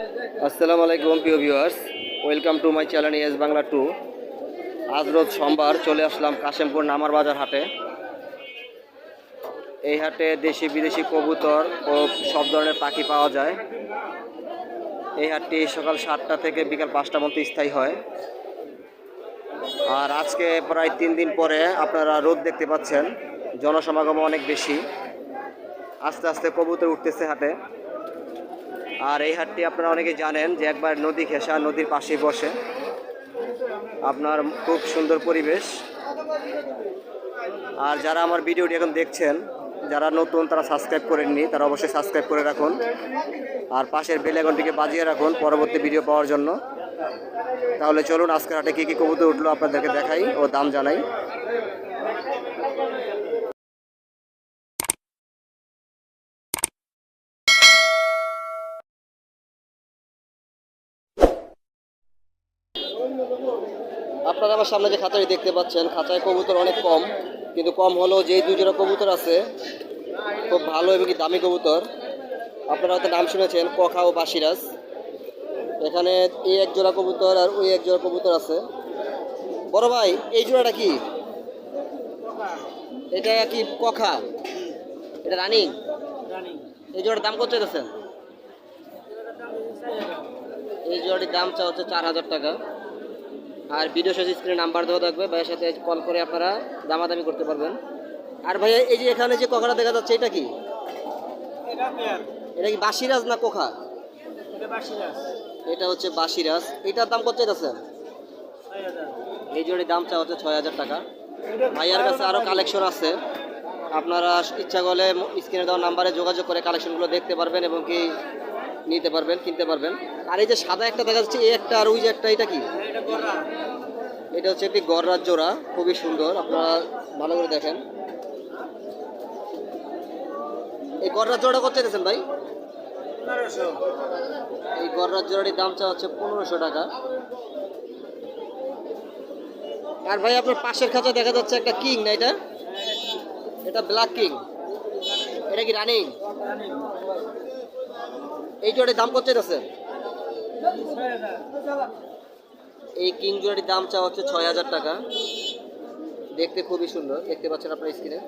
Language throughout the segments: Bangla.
আসসালামু আলাইকুম, প্রিয় viewers welcome to my channel S Bangla to আজ রোজ সোমবার চলে আসলাম কাশেমপুর নামার বাজার হাটে। এই হাটে দেশি বিদেশি কবুতর ও সব ধরনের পাখি পাওয়া যায়। এই হাটটি সকাল সাতটা থেকে বিকাল পাঁচটা মধ্যে স্থায়ী হয়। আর আজকে প্রায় তিন দিন পরে আপনারা রোদ দেখতে পাচ্ছেন। জনসমাগম অনেক বেশি। আস্তে আস্তে কবুতর উঠতেছে হাটে। আর এই হাটটি আপনারা অনেকে জানেন যে একবার নদী ঘেঁষা নদীর পাশেই বসে। আপনার খুব সুন্দর পরিবেশ। আর যারা আমার ভিডিওটি এখন দেখছেন, যারা নতুন তারা সাবস্ক্রাইব করেননি, তারা অবশ্যই সাবস্ক্রাইব করে রাখুন। আর পাশের বেল আইকনটিকে বাজিয়ে রাখুন পরবর্তী ভিডিও পাওয়ার জন্য। তাহলে চলুন, আজকের হাটে কী কী কবুতর উঠল আপনাদেরকে দেখাই ও দাম জানাই। আপনারা আমার সামনে যে খাঁচাটি দেখতে পাচ্ছেন খাঁচায় কবুতর অনেক কম কিন্তু কম হলেও যেই দুই জোড়া কবুতর আছে খুব ভালো এবং দামি কবুতর। আপনারা হয়তো নাম শুনেছেন কখা ও বাসিরাজ। এখানে এই এক জোড়া কবুতর আর ওই এক জোড়া কবুতর আছে। বড় ভাই এই জোড়াটা কি? এটা কি কখা এটা রানিং। এই জোড়ার দাম কত চাইতেছেন? এই জোড়াটির দাম চা হচ্ছে চার হাজার টাকা। আর ভিডিও শেষে স্ক্রিনে নাম্বার দেওয়া থাকবে ভাইয়ের সাথে কল করে আপনারা দামাদামি করতে পারবেন। আর ভাইয়া এই যে এখানে যে কোখাটা দেখা যাচ্ছে এটা কি? এটা কি বাসিরাজ না কোখা? এটা হচ্ছে বাসিরাজ এটার দাম কত চাইতেছেন? এই জোড়ির দাম চা হচ্ছে ছয় হাজার টাকা। ভাইয়ার কাছে আরও কালেকশন আছে। আপনারা ইচ্ছা করলে স্ক্রিনে দেওয়া নাম্বারে যোগাযোগ করে কালেকশনগুলো দেখতে পারবেন এবং কি নিতে পারবেন, কিনতে পারবেন। আর এই যে সাদা একটা দেখা যাচ্ছে, এই একটা আর ওই যে একটা, এটা কি? এটা হচ্ছে একটি গড়রাজ জোড়া, খুবই সুন্দর, আপনারা ভালো করে দেখেন। এই গড়রাজ জোড়াটা কত চাইতেছেন ভাই? এই গড়রাজ জোড়াটির দাম চা হচ্ছে পনেরোশো টাকা। আর ভাই, আপনার পাশের খাঁচা দেখা যাচ্ছে একটা কিং না এটা? এটা ব্ল্যাক কিং। এটা কি রানিং এই জোড়াটির দাম কত চাইতেছেন এই কিং জোড়াটির দাম চা হচ্ছে ছয় হাজার টাকা। দেখতে খুবই সুন্দর, দেখতে পাচ্ছেন আপনার স্ক্রিনে।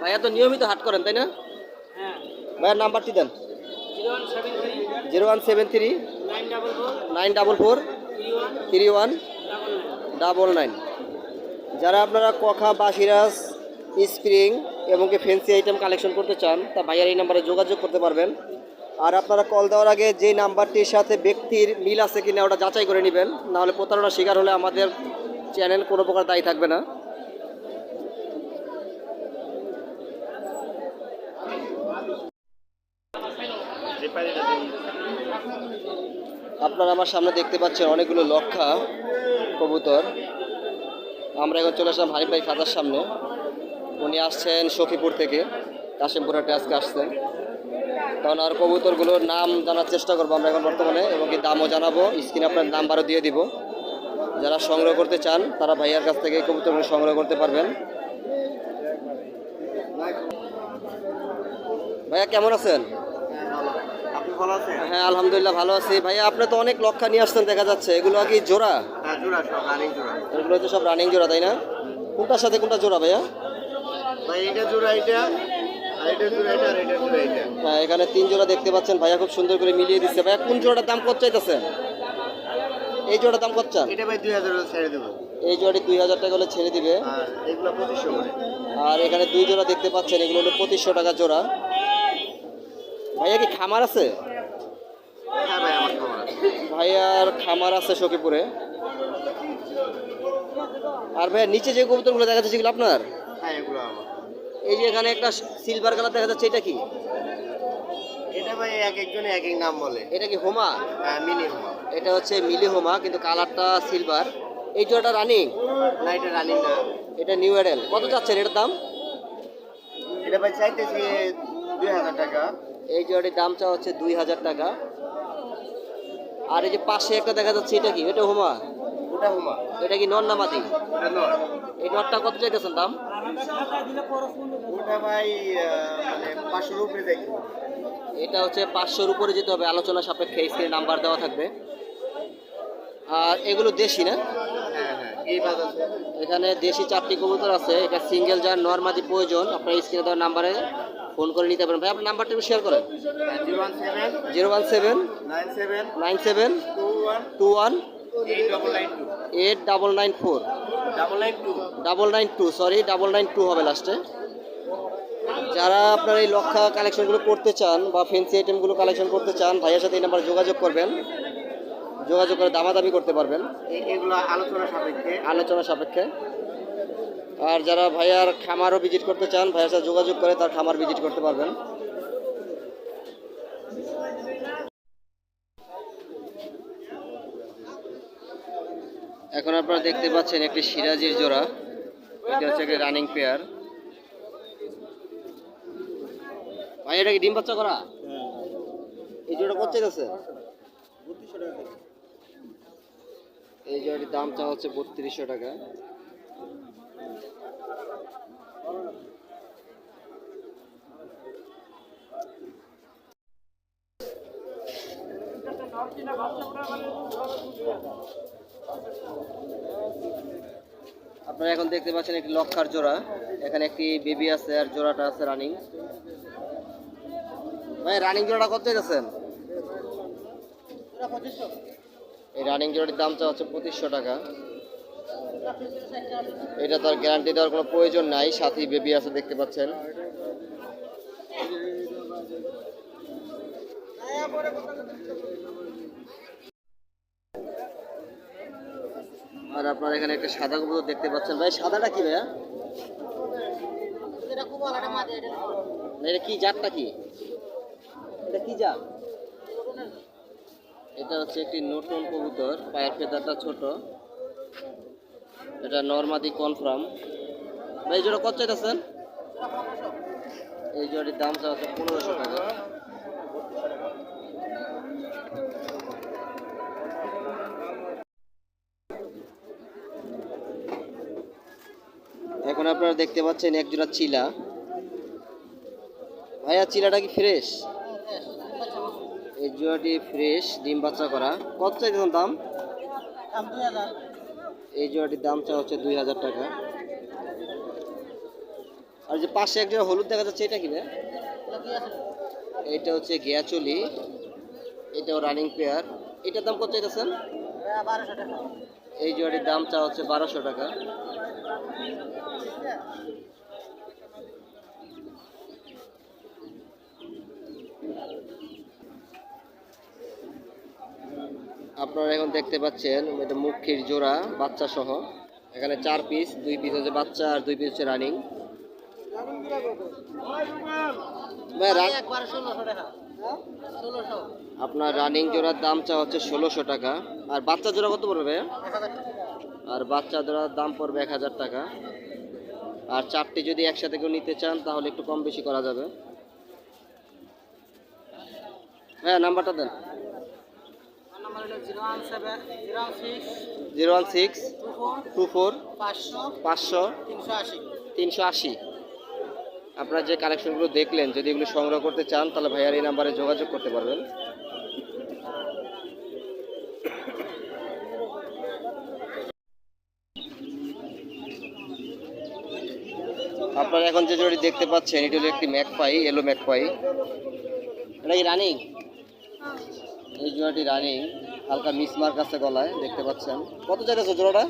ভাইয়া তো নিয়মিত হাট করেন, তাই না? ভাইয়ার নাম্বারটি দেন। Zero one seven three, nine double four, three one double nine যারা আপনারা কখা বা সিরাজ স্প্রিং এবং কি ফ্যান্সি আইটেম কালেকশন করতে চান তা ভাইয়ার এই নাম্বারে যোগাযোগ করতে পারবেন। আর আপনারা কল দেওয়ার আগে যে নাম্বারটির সাথে ব্যক্তির মিল আছে কিনা ওটা যাচাই করে নেবেন, নাহলে প্রতারণার শিকার হলে আমাদের চ্যানেল কোনো প্রকার দায়ী থাকবে না। আপনারা আমার সামনে দেখতে পাচ্ছেন অনেকগুলো লক্ষা, কবুতর। আমরা এখন চলে আসলাম হারিফ ভাই খাতার সামনে। উনি আসছেন সখীপুর থেকে কাশিমপুর হাটে আজকে আসছেন। কারণ আর কবুতরগুলোর নাম জানার চেষ্টা করব আমরা এখন বর্তমানে এবং কি দামও জানাব স্ক্রিনে আপনার নাম্বারও দিয়ে দিব। যারা সংগ্রহ করতে চান তারা ভাইয়ার কাছ থেকে কবুতরগুলো সংগ্রহ করতে পারবেন। ভাইয়া কেমন আছেন? হ্যাঁ আলহামদুলিল্লাহ ভালো আছি। ভাইয়া আপনি তো অনেক লক্ষা নিয়ে আসছেন দেখা যাচ্ছে। এগুলো কি জোড়া? হ্যাঁ জোড়া সব রানিং জোড়া। এগুলো হচ্ছে সব রানিং জোড়া তাই না? কোনটার সাথে কোনটা জোড়া ভাইয়া? হ্যাঁ এখানে তিন জোড়া দেখতে পাচ্ছেন। ভাইয়া খুব সুন্দর করে মিলিয়ে দিচ্ছে। ভাইয়া কোন জোড়াটার দাম কত চাইতেছেন এই জোড়ার দাম কত চান? এটা ভাই দুই হাজার ছেড়ে দেবো। এই জোড়াটি দুই হাজার টাকা হলে ছেড়ে দিবে। আর এখানে দুই জোড়া দেখতে পাচ্ছেন। এগুলো হলো পঁচিশশো টাকা জোড়া। ভাইয়া কি খামার আছে? হ্যাঁ আছে। ভাইয়ার খামার আছে সখীপুরে। আর ভাইয়া নিচে যে কবুতরগুলো দেখা যাচ্ছে সেগুলো আপনার? হ্যাঁ এগুলো আমার। এই যে এখানে একটা সিলভার কালার দেখা যাচ্ছে এটা কি? এটা ভাই এক একজনে এক এক নাম বলে। এটা কি হোমা হ্যাঁ হোমা এটা হচ্ছে মিলি হোমা কিন্তু কালারটা সিলভার এই জোড়াটা রানিং না এটা রানিং না। এটা নিউ এডেল কত চাচ্ছেন এটার দাম? এটা ভাই চাইতেছি দুই হাজার টাকা। এই জোড়াটির দাম চা হচ্ছে দুই হাজার টাকা। আর এই যে পাশে একটা দেখা যাচ্ছে এটা কি? এটা হোমা ওটা হোমা এটা কি নর এটা নয় এই নটটা কত চাইতেছেন দাম? ওটা ভাই মানে পাঁচশোর উপরে দেখি এটা হচ্ছে পাঁচশোর উপরে যেতে হবে আলোচনা সাপেক্ষে স্ক্রিনে নাম্বার দেওয়া থাকবে। আর এগুলো দেশি না? হ্যাঁ হ্যাঁ এখানে দেশি চারটি কবুতর আছে এটা সিঙ্গেল যার নর্মাদি প্রয়োজন আপনার স্ক্রিনে দেওয়ার নাম্বারে ফোন করে নিতে পারেন। ভাই আপনার নাম্বারটা একটু শেয়ার করেন। Zero one seven zero one seven nine seven nine seven two one two one eight double nine four. Double nine two sorry double nine two হবে লাস্টে যারা আপনার এই লক্ষা কালেকশনগুলো করতে চান বা ফেন্সি আইটেমগুলো কালেকশন করতে চান ভাইয়ের সাথে এই নাম্বারে যোগাযোগ করবেন। যোগাযোগ করে দামাদামি করতে পারবেন। এগুলো আলোচনা সাপেক্ষে। আলোচনা সাপেক্ষে। আর যারা ভাইয়ার খামারও ভিজিট করতে চান ভাইয়ার সাথে যোগাযোগ করে তার খামার ভিজিট করতে পারবেন। এখন আপনারা দেখতে পাচ্ছেন একটি সিরাজির জোড়া। এটা হচ্ছে একটি রানিং পেয়ার ভাই এটা কি ডিম বাচ্চা করা? এই জোড়া কত আছে এই জোড়াটির দামটা হচ্ছে বত্রিশশো টাকা। আপনারা এখন দেখতে পাচ্ছেন একটি লক্ষার জোড়া। এখানে একটি বেবি আছে আর জোড়াটা আছে রানিং ভাই রানিং জোড়াটা কত গেছেন এই রানিং জোড়াটির দাম চা হচ্ছে পঁচিশশো টাকা। এটা তার গ্যারান্টি দেওয়ার কোনো প্রয়োজন নাই। সাথী বেবি আছে, দেখতে পাচ্ছেন। আর আপনারা এখানে একটা সাদা কবুতর দেখতে পাচ্ছেন। ভাই সাদাটা কি ভাইয়া? এটা কি জাতটা কি? এটা কি জাত? এটা হচ্ছে একটি নতুন কবুতর পায়ের ফেদারটা ছোট। এটা নর্মাদি কনফার্ম ভাই জোড়া কত চাইতেছেন? এই জোড়াটির দাম পনেরোশো টাকা। এখন আপনারা দেখতে পাচ্ছেন এক জোড়া চিলা। ভাইয়া চিলাটা কি ফ্রেশ? এই জোড়াটি ফ্রেশ ডিম বাচ্চা করা। কত চাইতেছেন দাম? এই জোড়াটির দাম চা হচ্ছে দুই হাজার টাকা। আর যে পাশে এক জোড়া হলুদ দেখা যাচ্ছে এটা কি এটা হচ্ছে গিয়াচলি এটাও রানিং পেয়ার এটার দাম কত চাইতেছেন? এই জোড়াটির দাম চা হচ্ছে বারোশো টাকা। আপনারা এখন দেখতে পাচ্ছেন এটা মুখির জোড়া, বাচ্চা সহ। এখানে চার পিস দুই পিস হচ্ছে বাচ্চা আর দুই পিস হচ্ছে রানিং আপনার রানিং জোড়ার দাম চা হচ্ছে ষোলোশো টাকা। আর বাচ্চা জোড়া কত পড়বে? আর বাচ্চা জোড়ার দাম পড়বে এক হাজার টাকা। আর চারটি যদি একসাথে কেউ নিতে চান তাহলে একটু কম বেশি করা যাবে। হ্যাঁ নাম্বারটা দেন। Zero one six two four পাঁচশো তিনশো আশি। আপনারা যে কালেকশনগুলো দেখলেন যদি এগুলো সংগ্রহ করতে চান তাহলে ভাইয়ার এই নাম্বারে যোগাযোগ করতে পারবেন। আপনারা এখন যে জোড়ি দেখতে পাচ্ছেন এটি হলো একটি ম্যাকপাই এলো ম্যাকপাই এটা কি রানিং? এই জোড়াটি রানিং হালকা মিসমার্ক আছে গলায় দেখতে পাচ্ছেন। কত চাইতেছে জোড়াটা?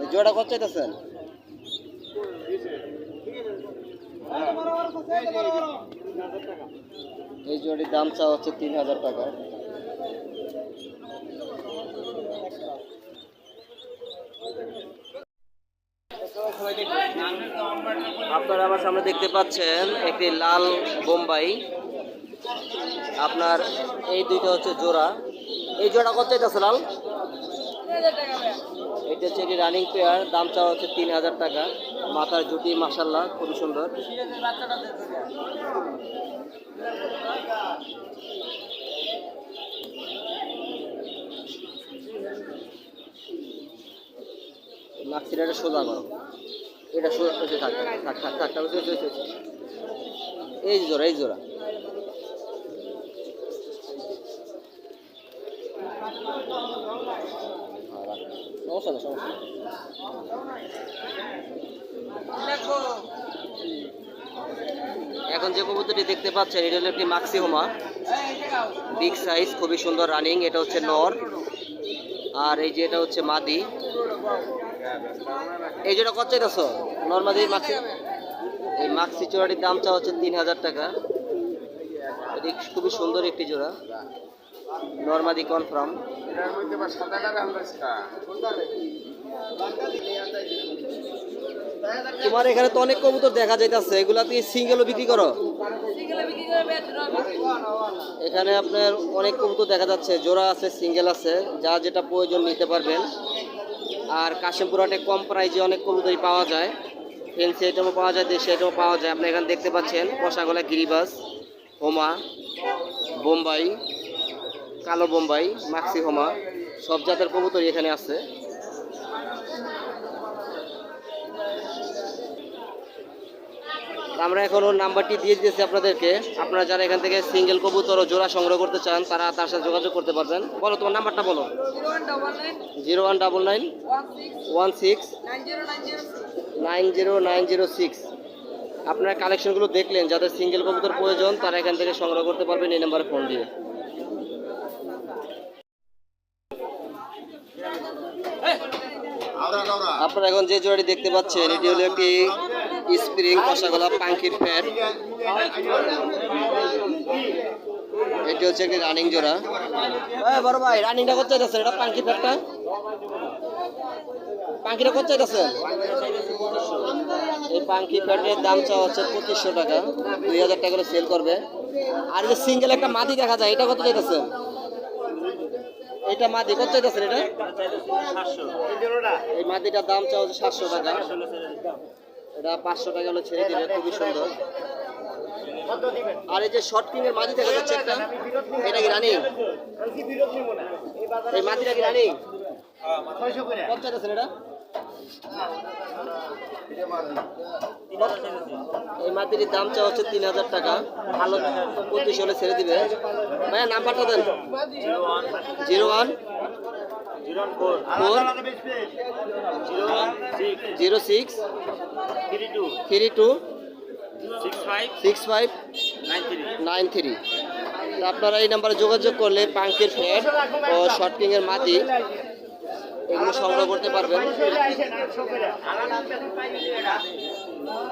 এই জোড়াটা কত চাইতেছেন? এই জোড়ির দাম চা হচ্ছে তিন হাজার টাকা। আপনারা আমার সামনে দেখতে পাচ্ছেন একটি লাল বোম্বাই। আপনার এই দুইটা হচ্ছে জোড়া। এই জোড়া কত চাইতেছে লাল? এটা হচ্ছে একটি রানিং পেয়ার দাম চাওয়া হচ্ছে তিন হাজার টাকা। মাথার জুটি মাসাল্লাহ খুবই সুন্দর। নাকসিরাটা সোজা করো। এটা সোজা থাক থাক থাক থাক থাক এই জোড়া এই জোড়া। এখন যে কবুতরটি দেখতে পাচ্ছেন এটা হলো একটি মাক্সি হোমা বিগ সাইজ খুবই সুন্দর রানিং এটা হচ্ছে নর আর এই যে এটা হচ্ছে মাদি এই যেটা কত চাইতেছ? নর্মাদি মাক্সি এই মাক্সি চূড়াটির দাম চা হচ্ছে তিন হাজার টাকা খুবই সুন্দর একটি জোড়া। নর্মাদি কনফার্ম তোমার এখানে তো অনেক কবুতর দেখা যাইতেছে। এগুলা তুই সিঙ্গেলও বিক্রি করো? এখানে আপনার অনেক কবুতর দেখা যাচ্ছে। জোড়া আছে সিঙ্গেল আছে। যা যেটা প্রয়োজন নিতে পারবেন। আর কাশিমপুর হাটে কম প্রাইজে অনেক কবুতরি পাওয়া যায়। ফেন্সি আইটেমও পাওয়া যায়, দেশি আইটেমও পাওয়া যায়। আপনি এখানে দেখতে পাচ্ছেন, কষাগোলা, গিরিবাস, হোমা, বোম্বাই, কালো বোম্বাই মাক্সি হোমা, সব জাতের কবুতরি এখানে আছে। আমরা এখন ওর নাম্বারটি দিয়ে দিয়েছি আপনাদেরকে। আপনারা যারা এখান থেকে সিঙ্গেল কবুতর ও জোড়া সংগ্রহ করতে চান, তারা তার সাথে যোগাযোগ করতে পারবেন। বলো, তোমার নাম্বারটা বলো। Zero one double nine one six, nine zero nine zero six. আপনারা কালেকশনগুলো দেখলেন, যাদের সিঙ্গেল কবুতর প্রয়োজন, তারা এখান থেকে সংগ্রহ করতে পারবেন এই নাম্বারে ফোন দিয়ে। আপনারা এখন যে জোড়াটি দেখতে পাচ্ছেন, এটি হলো একটি স্প্রিং, কষাগোলা পাঙ্কির প্যাড এটি হচ্ছে একটি রানিং জোড়া। হ্যাঁ বড় ভাই রানিংটা করতে চাইতেছেন এটা পাঙ্কি প্যাডটা পাঙ্কিটা করতে চাইতেছেন এই পাঙ্কি প্যাডের দাম চাওয়া হচ্ছে পঁচিশশো টাকা। দুই হাজার টাকা করে সেল করবে। আর যে সিঙ্গেল একটা মাদি দেখা যায়, এটা কত চাইতেছেন? এটা মাদি কত চাইতেছেন এটা? এই মাটিটার দাম চাওয়া হচ্ছে সাতশো টাকা। এটা পাঁচশো টাকা হলে ছেড়ে দিলে, খুবই সুন্দর। আর এই যে শর্ট কিং এর মাটি দেখা যাচ্ছে একটা, এটা কি রানিং? এই মাটিটা কি রানিং? কত চাইতেছেন এটা? এই মাটির দাম চাওয়া হচ্ছে তিন হাজার টাকা। ভালো পঁচিশ হলে ছেড়ে দিবে। ভাইয়া, নাম্বারটা দেন। Zero one. Zero six three two six five nine three আপনারা এই নাম্বারে যোগাযোগ করলে পাঙ্কের ফ্যাট ও শর্ট কিংয়ের মাটি এগুলো সংগ্রহ করতে পারবেন